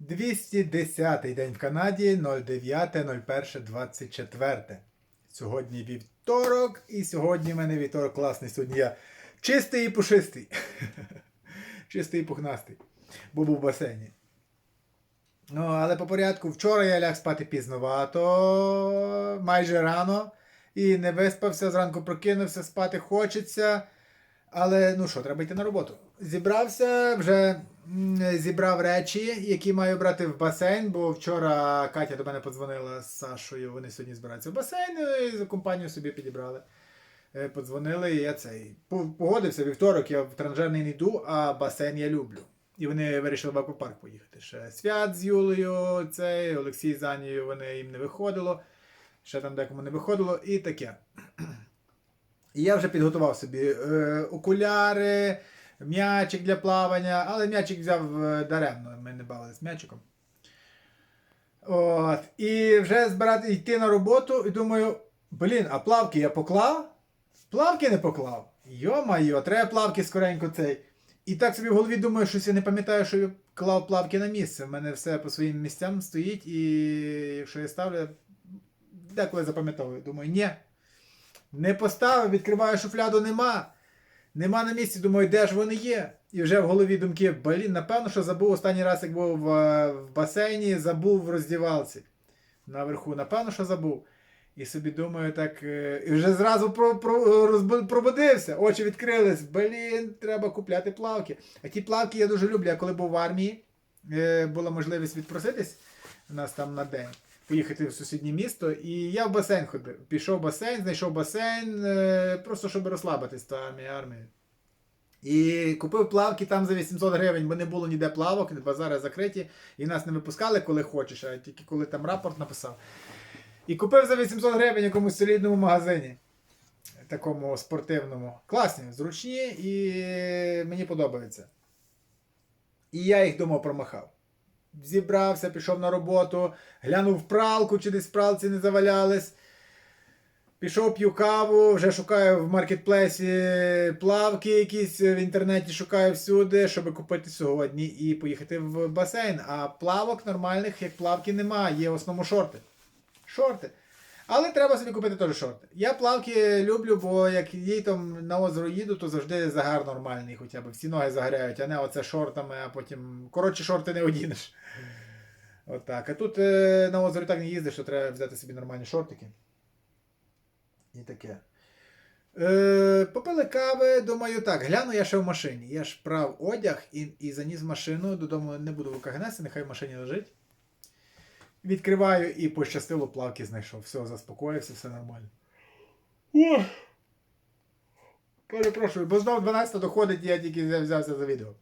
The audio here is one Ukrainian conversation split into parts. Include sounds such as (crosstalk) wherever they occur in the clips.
210 день в Канаді 09.01.24. Сьогодні вівторок, і сьогодні в мене вівторок класний. Сьогодні я чистий і пушистий. (laughs) чистий і пухнастий. Бо був в басейні. Ну, але по порядку, вчора я ляг спати пізновато, майже рано. І не виспався, зранку прокинувся, спати хочеться. Але ну що, треба йти на роботу. Зібрався, вже зібрав речі, які маю брати в басейн, бо вчора Катя до мене подзвонила з Сашою, вони сьогодні збираються в басейн ну, і за компанію собі підібрали. Е, Подзвонили, і я цей. Погодився вівторок, я в транжерний не йду, а басейн я люблю. І вони вирішили в аквапарк поїхати. Ще свят з Юлею, цей, Олексій з Анією, вони їм не виходило. Ще там декому не виходило, і таке. І я вже підготував собі е, окуляри, м'ячик для плавання, але м'ячик взяв е, даремно, ми не бавилися м'ячиком. От. І вже збирати йти на роботу, і думаю, блін, а плавки я поклав? Плавки не поклав. Йо-майо, треба плавки скоренько цей. І так собі в голові думаю, щось я не пам'ятаю, що я клав плавки на місце. У мене все по своїм місцям стоїть, і якщо я ставлю, деколи запам'ятовую. Думаю, ні. Не поставив, відкриваю шуфляду, нема. Нема на місці, думаю, де ж вони є. І вже в голові думки, блін, напевно, що забув останній раз, як був в, е, в басейні, забув в роздівалці. Наверху, напевно, що забув. І собі думаю, так. е, І вже зразу про, про, розбу- пробудився, очі відкрились. Блін, треба купляти плавки. А ті плавки я дуже люблю. Я коли був в армії, е, була можливість відпроситись у нас там на день поїхати в сусіднє місто. І я в басейн ходив. Пішов в басейн, знайшов басейн, е, просто щоб розслабитись та армія армії. І купив плавки там за 800 гривень, бо не було ніде плавок, базари закриті, і нас не випускали, коли хочеш, а тільки коли там рапорт написав. І купив за 800 гривень якомусь солідному магазині, такому спортивному. Класні, зручні і мені подобаються. І я їх думав промахав зібрався, пішов на роботу, глянув в пралку, чи десь в пралці не завалялись. Пішов п'ю каву, вже шукаю в маркетплейсі плавки якісь в інтернеті шукаю всюди, щоб купити сьогодні і поїхати в басейн. А плавок нормальних, як плавки, немає, є в основному шорти. Шорти. Але треба собі купити теж шорти. Я плавки люблю, бо як літом на озеро їду, то завжди загар нормальний, хоча б всі ноги загоряють, а не оце шортами, а потім. Коротше, шорти не одінеш. Отак. А тут е, на озеро так не їздиш, що треба взяти собі нормальні шортики. І таке. Е, попили кави, думаю, так, гляну я ще в машині. Я ж прав одяг і, і заніс машину, додому не буду в КГНС, нехай в машині лежить. Відкриваю і пощастило, плавки знайшов. Все, заспокоївся, все нормально. Ох! Перепрошую, бо знов 12 доходить, я тільки взявся за відео.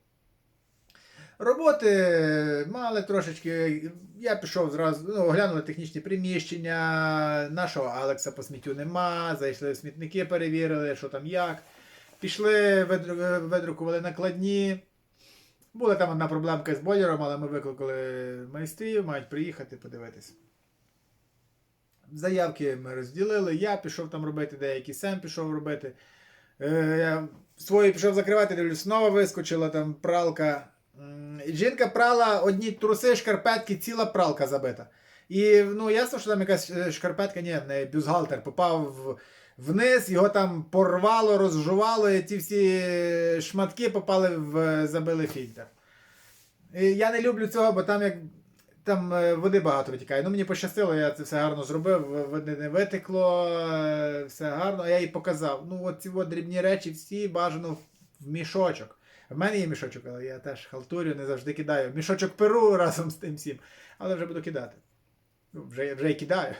Роботи мали трошечки. Я пішов зразу, ну, оглянули технічні приміщення. Нашого Алекса по сміттю нема. Зайшли в смітники, перевірили, що там як. Пішли, видрукували накладні. Була там одна проблемка з бойлером, але ми викликали майстрів, мають приїхати подивитись. Заявки ми розділили. Я пішов там робити, деякі Сем пішов робити. Е, я свої пішов закривати, дивлюсь, знову вискочила там пралка. Жінка прала одні труси, шкарпетки, ціла пралка забита. І ну, ясно, що там якась е, шкарпетка, ні, в неї бюстгальтер попав в, вниз, його там порвало, розжувало, і ці всі шматки попали в забили фільтр. І я не люблю цього, бо там як. Там е, води багато витікає. Ну мені пощастило, я це все гарно зробив, води не витекло, е, все гарно, а я їй показав. Ну, от ці от дрібні речі всі бажано в- мішочок. В мене є мішочок, але я теж халтурю, не завжди кидаю. Мішочок перу (laughs) разом з тим всім. Але вже буду кидати. Ну, вже, вже й кидаю.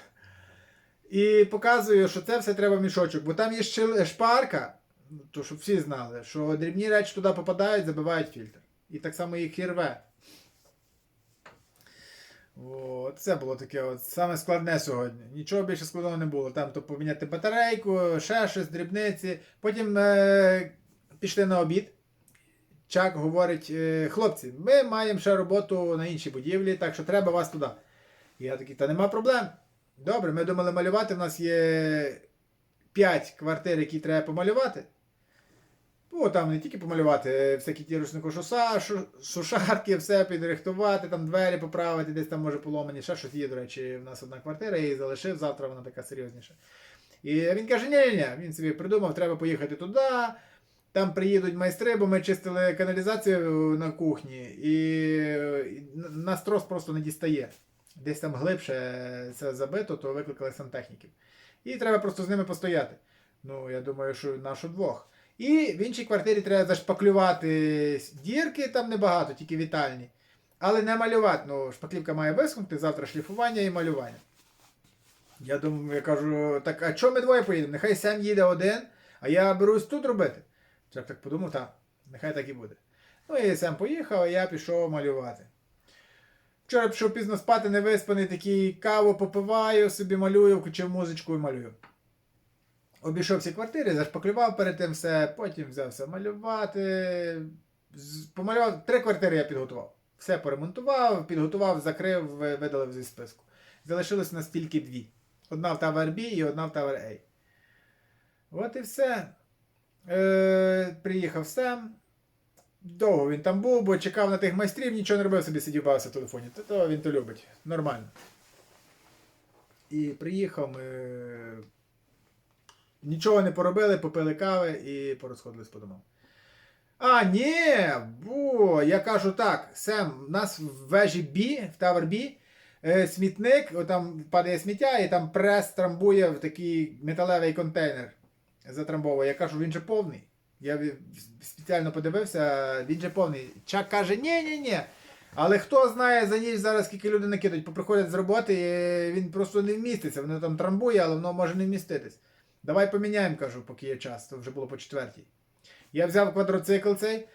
І показую, що це все треба в мішочок, бо там є щел- шпарка, то щоб всі знали, що дрібні речі туди попадають, забивають фільтр. І так само їх і рве. От, це було таке от саме складне сьогодні. Нічого більше складного не було. Там то поміняти батарейку, ще щось, дрібниці. Потім е, пішли на обід. Чак говорить: е, хлопці, ми маємо ще роботу на іншій будівлі, так що треба вас туди. І я такий, та нема проблем. Добре, ми думали малювати. У нас є 5 квартир, які треба помалювати. Ну, там не тільки помалювати, е, всякі ті рушникошуса, шу- сушарки, все підрихтувати, там двері поправити, десь там може поломані, ще щось є, до речі, в нас одна квартира, я її залишив, завтра вона така серйозніша. І він каже, ні, ні, він собі придумав, треба поїхати туди. Там приїдуть майстри, бо ми чистили каналізацію на кухні, і нас трос просто не дістає. Десь там глибше це забито, то викликали сантехніків. І треба просто з ними постояти. Ну, я думаю, що нашу двох. І в іншій квартирі треба зашпаклювати дірки, там небагато, тільки вітальні. Але не малювати. Ну, шпаклівка має вискнути, завтра шліфування і малювання. Я думаю, я кажу, так, а чого ми двоє поїдемо? Нехай сам їде один, а я берусь тут робити. Я так подумав, так, нехай так і буде. Ну і сам поїхав, а я пішов малювати. Вчора пішов пізно спати, не виспаний, такий каву попиваю, собі малюю, включив музичку і малюю. Обійшов всі квартири, зашпаклював перед тим все, потім взявся малювати. Помалював три квартири я підготував. Все поремонтував, підготував, закрив, видалив зі списку. Залишилось нас тільки дві. Одна в Tower B і одна в Tower A. От і все. Е, приїхав сам. Довго він там був, бо чекав на тих майстрів, нічого не робив собі, сидів бавився в телефоні. То, то він то любить. Нормально. І приїхав, ми нічого не поробили, попили кави і порозходились по домам. А, ні! Бо, я кажу так, Сем, у нас в вежі B, в Tower B, е, смітник, там падає сміття, і там прес трамбує в такий металевий контейнер. Затрамбовує. Я кажу, він же повний. Я спеціально подивився, він же повний. Чак каже, ні, ні, ні. Але хто знає за ніч зараз, скільки люди накидуть, поприходять з роботи, і він просто не вміститься. Воно там трамбує, але воно може не вміститись. Давай поміняємо, кажу, поки є час. Це вже було по четвертій. Я взяв квадроцикл цей.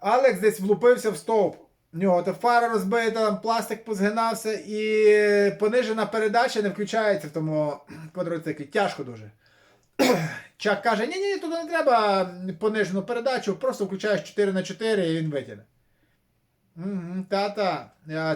Алекс десь влупився в стовп. В нього то фара розбита, там пластик позгинався, і понижена передача не включається в тому квадроциклі. Тяжко дуже. Чак каже: ні, ні, туди не треба понижену передачу, просто включаєш 4 на 4 і він витягне. Та-та.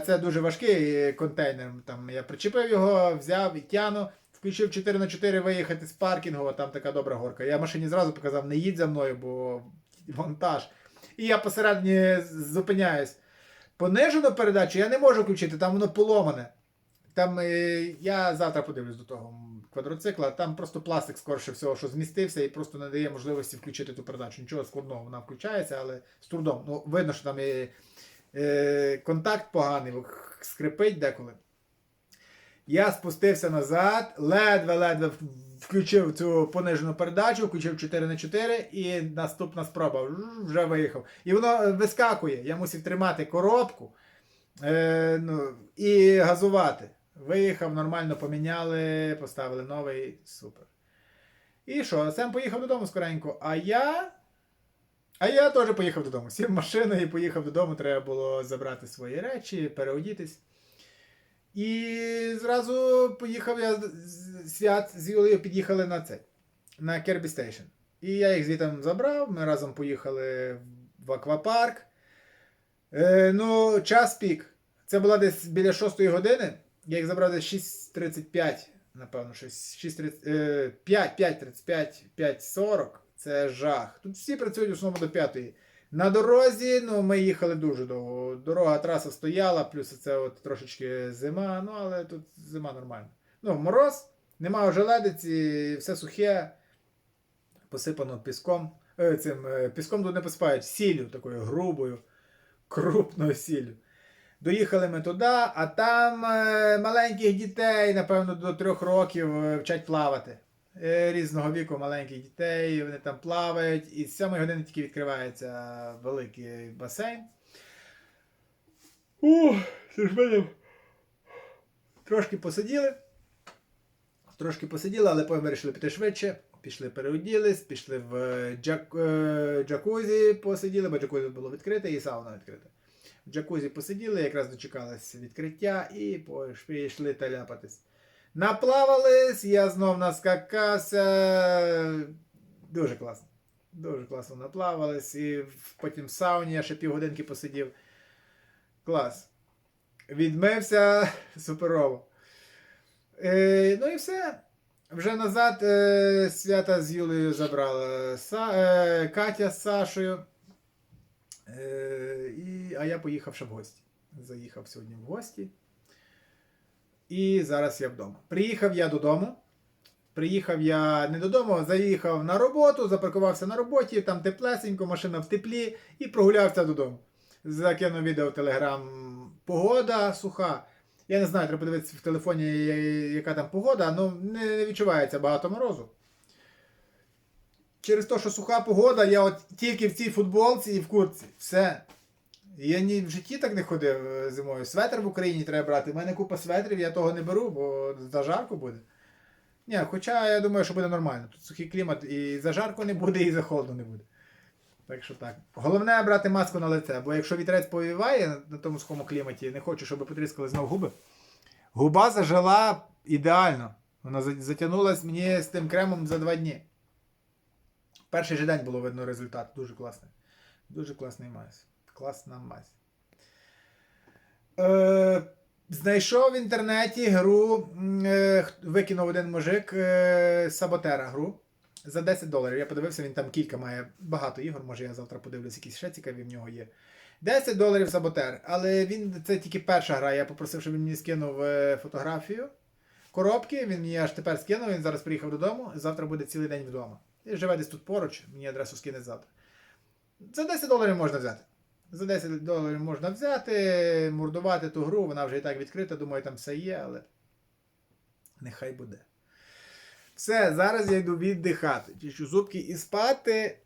Це дуже важкий контейнер. Там я причепив його, взяв і тяну, включив 4 на 4 виїхати з паркінгу, там така добра горка. Я машині зразу показав, не їдь за мною, бо монтаж. І я посередині зупиняюсь. Понижену передачу я не можу включити, там воно поломане. Там е, я завтра подивлюсь до того квадроцикла, там просто пластик скорше всього, що змістився і просто не дає можливості включити ту передачу. Нічого складного, вона включається, але з трудом. Ну, видно, що там і, е, контакт поганий, скрипить деколи. Я спустився назад, ледве-ледве включив цю понижену передачу, включив 4 на 4 і наступна спроба вже виїхав. І воно вискакує. Я мусив тримати коробку е, ну, і газувати. Виїхав, нормально поміняли, поставили новий, супер. І що, Сем поїхав додому скоренько, а я. А я теж поїхав додому. Сів в машину і поїхав додому. Треба було забрати свої речі, переодітись. І зразу поїхав я свят з Юлею під'їхали на цей, на Кербі Стейшн. І я їх звітом забрав, ми разом поїхали в аквапарк. Е, ну, час пік. Це була десь біля 6 години. Я їх забрав десь 6.35, напевно, щось 6.30, е, 5, 5.35, 5.40. Це жах. Тут всі працюють в основному до 5. На дорозі, ну, ми їхали дуже довго. Дорога, траса стояла, плюс це от трошечки зима, ну, але тут зима нормальна. Ну, мороз, нема ожеледиці, все сухе, посипано піском. Е, цим, е, піском тут не посипають, сіллю такою грубою, крупною сіллю. Доїхали ми туди, а там е, маленьких дітей, напевно, до трьох років е, вчать плавати. Е, Різного віку маленьких дітей, вони там плавають, і з 7 години тільки відкривається великий басейн. Ух. Трошки посиділи. Трошки посиділи, але потім вирішили піти швидше. Пішли переоділись, пішли в джак... джакузі, посиділи, бо джакузі було відкрите і сауна відкрита. Джакузі посиділи, якраз дочекалось відкриття і пішли таляпатись. Наплавались, я знов наскакався. Дуже класно. Дуже класно наплавались. І потім в сауні я ще півгодинки посидів. Клас. Відмився (laughs) суперово. Е, ну і все. вже назад е, свята з Юлею забрала Са, е, Катя з Сашою. Е, і, а я поїхав ще в гості. Заїхав сьогодні в гості. І зараз я вдома. Приїхав я додому. Приїхав я не додому, заїхав на роботу, запаркувався на роботі, там теплесенько, машина в теплі і прогулявся додому. Закинув відео в Телеграм. Погода суха. Я не знаю, треба подивитися в телефоні, яка там погода, але не відчувається багато морозу. Через те, що суха погода, я от тільки в цій футболці і в куртці. Все. Я ні в житті так не ходив е, зимою. Светр в Україні треба брати. У мене купа светрів, я того не беру, бо зажарко буде. Ні, хоча я думаю, що буде нормально. Тут сухий клімат, і зажарко не буде, і за холодно не буде. Так що так. Головне брати маску на лице, бо якщо вітерець повіває на- тому сухому кліматі, не хочу, щоб потріскали знов губи. Губа зажила ідеально. Вона за- затягнулась мені з тим кремом за два дні. Перший же день було видно результат. Дуже класний. Дуже класний мазь. Класна мазь. Е, знайшов в інтернеті гру. Е, викинув один мужик е, Саботера гру за 10 доларів. Я подивився, він там кілька має багато ігор. Може я завтра подивлюсь, якісь ще цікаві в нього є. 10 доларів Саботер. Але він це тільки перша гра. Я попросив, щоб він мені скинув е, фотографію коробки. Він мені аж тепер скинув. Він зараз приїхав додому. Завтра буде цілий день вдома. Живе десь тут поруч, мені адресу скине завтра. За 10 доларів можна взяти. За 10 доларів можна взяти, мордувати ту гру, вона вже і так відкрита, думаю, там все є, але нехай буде. Все, зараз я йду віддихати. Чищу зубки і спати.